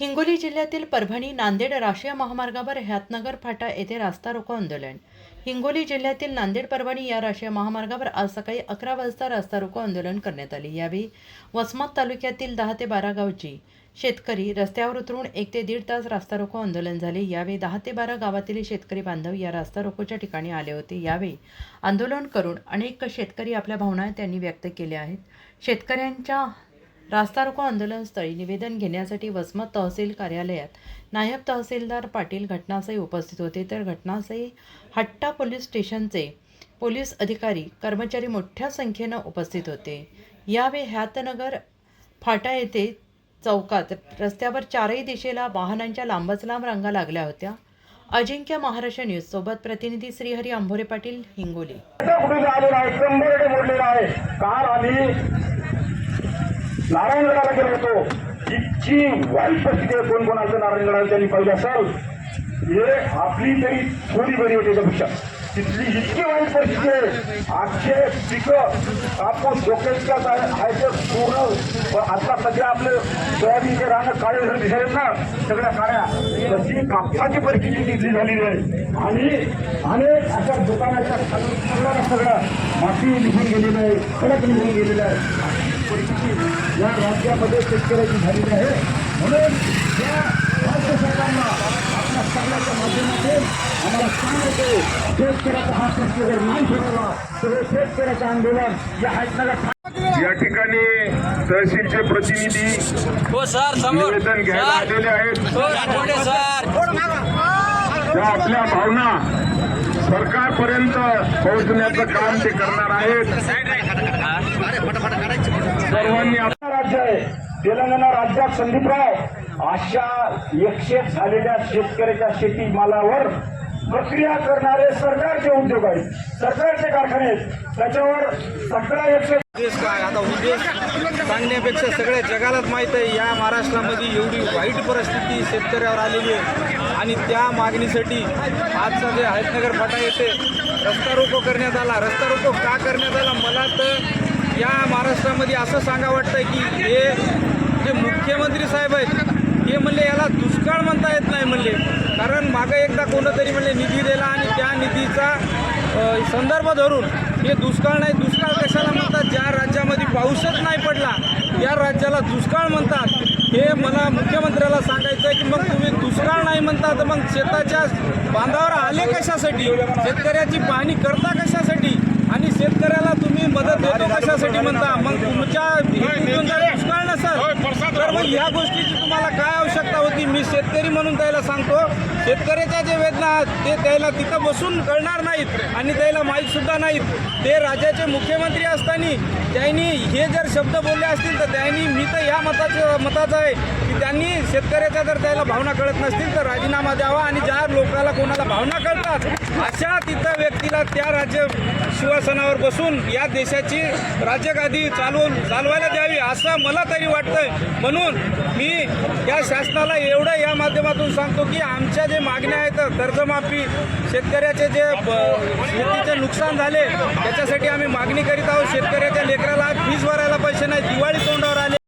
हिंगोली जिल्ह्यातील परभणी नांदेड राष्ट्रीय महामार्गावर ह्यातनगर फाटा येथे रास्ता रोको आंदोलन. हिंगोली जिल्ह्यातील नांदेड परभणी या राष्ट्रीय महामार्गावर आज सकाळी अकरा वाजता रास्ता रोको आंदोलन करण्यात आले. यावेळी वसमत तालुक्यातील दहा ते बारा गावची शेतकरी रस्त्यावर उतरून एक ते दीड तास रास्ता रोको आंदोलन झाले. यावेळी दहा ते बारा गावातील शेतकरी बांधव या रास्ता रोकोच्या ठिकाणी आले होते. यावेळी आंदोलन करून अनेक शेतकरी आपल्या भावना त्यांनी व्यक्त केल्या आहेत. शेतकऱ्यांच्या रास्ता रोको आंदोलनस्थळी निवेदन घेण्यासाठी वसमत तहसील कार्यालयात नायब तहसीलदार पाटील घटनास्थळी उपस्थित होते. तर घटनास्थळी हट्टा पोलीस स्टेशनचे पोलीस अधिकारी कर्मचारी मोठ्या संख्येनं उपस्थित होते. यावेळी ह्यातनगर फाटा येथे चौकात रस्त्यावर चारही दिशेला वाहनांच्या लांबच लांब रांगा लागल्या होत्या. अजिंक्य महाराष्ट्र न्यूज सोबत प्रतिनिधी श्रीहरी आंभोरे पाटील हिंगोली. आलेला आहे? आहे. कार आधी नारायणगडाला गेलो होतो इतकी वाईट परिस्थिती आहे. कोण कोणाचं नारायणगडाला त्यांनी पाहिजे असाल? हे आपली तरी थोडी बरी होती त्याच्यापेक्षा तिथली इतकी वाईट परिस्थिती आहे. आजचे पिकं कापूस डोक्याच्या आहे ते पूर्ण आता सगळ्या आपले सोयाबीनचे रानं काळे झाले दिसायला ना सगळ्या काळ्या तशी कापसाची परिस्थिती तिथली झालेली आहे. आणि अनेक अशा दुकानाच्या सगळ्या माती निघून गेलेलं आहे कडक निघून गेलेलं आहे परिस्थिती या राज्यामध्ये शेतकऱ्याची झालेली आहे. म्हणून या राज्य सरकारला आपल्या सगळ्याच्या माध्यमातून आम्हाला सांगायचे शेतकऱ्याचा हा प्रश्न जर नाही सोडवला तर हे शेतकऱ्याचं आंदोलन या हायतनगर या ठिकाणी तहसीलचे प्रतिनिधी हो सर समोर. निवेदन घ्यायला सर. आलेले आहेत. हो त्या आपल्या भावना सरकारपर्यंत पोहोचण्याचं काम ते करणार आहेत. सर्वांनी आपला राज्य आहे. तेलंगणा राज्यात संदीपराव अशा एकशे झालेल्या शेतकऱ्याच्या शेतीमालावर प्रक्रिया करणारे सरकारचे उद्योग आहेत. सरकारचे कारखाने आहेत. त्याच्यावर सगळा एकशे उद्देश काय? आता उद्देश सांगण्यापेक्षा सगळ्या जगालाच माहीत आहे. या महाराष्ट्रामध्ये एवढी वाईट परिस्थिती शेतकऱ्यावर आलेली आहे. आणि त्या मागणीसाठी आजचा जे हयतनगर फाटा येते रस्ता रोको करण्यात आला. रस्ता रोको का करण्यात आला? मला तर या महाराष्ट्रामध्ये असं सांगा वाटतं की हे जे मुख्यमंत्री साहेब आहेत हे म्हणले याला दुष्काळ म्हणता येत नाही म्हणले. एकदा कोणतरी म्हणले निधी दिला आणि त्या निधीचा संदर्भ धरून हे दुष्काळ नाही दुष्काळ कशाला म्हणतात? ज्या राज्यामध्ये पाऊसच नाही पडला या राज्याला दुष्काळ म्हणतात. हे मला मुख्यमंत्र्याला सांगायचं आहे की मग तुम्ही दुष्काळ नाही म्हणता तर मग शेताच्या बांधावर आले कशासाठी? शेतकऱ्याची पाहणी करता कशासाठी? आणि शेतकऱ्याला तुम्ही मदत देतो कशासाठी म्हणता? मग तुमच्या दुष्काळ नसेल तर मग ह्या गोष्टीची तुम्हाला काय आवश्यकता? मी शेतकरी म्हणून त्याला सांगतो शेतकऱ्याच्या जे वेदना आहेत ते त्याला तिथं बसून कळणार नाहीत आणि त्याला माहीत सुद्धा नाहीत. ते राज्याचे मुख्यमंत्री असताना त्यांनी हे जर शब्द बोलले असतील तर त्यांनी मी तर या मताचं मताचं आहे की त्यांनी शेतकऱ्याच्या जर त्याला भावना कळत नसतील तर राजीनामा द्यावा आणि ज्या लोकाला कोणाला भावना कळतात अशा तिथं व्यक्तीला त्या राज्य शिवासनावर बसून या देशाची राज्यगादी चालवून चालवायला द्यावी असं मला तरी वाटतंय. म्हणून मी या शासनाला एवढं या माध्यमातून सांगतो की आमच्या जे मागण्या आहेत कर्जमाफी शेतकऱ्याचे जे शेतीचे नुकसान झाले त्याच्यासाठी आम्ही मागणी करीत आहोत. शेतकऱ्याच्या लेकराला फीस भरायला पैसे नाही दिवाळी तोंडावर आले.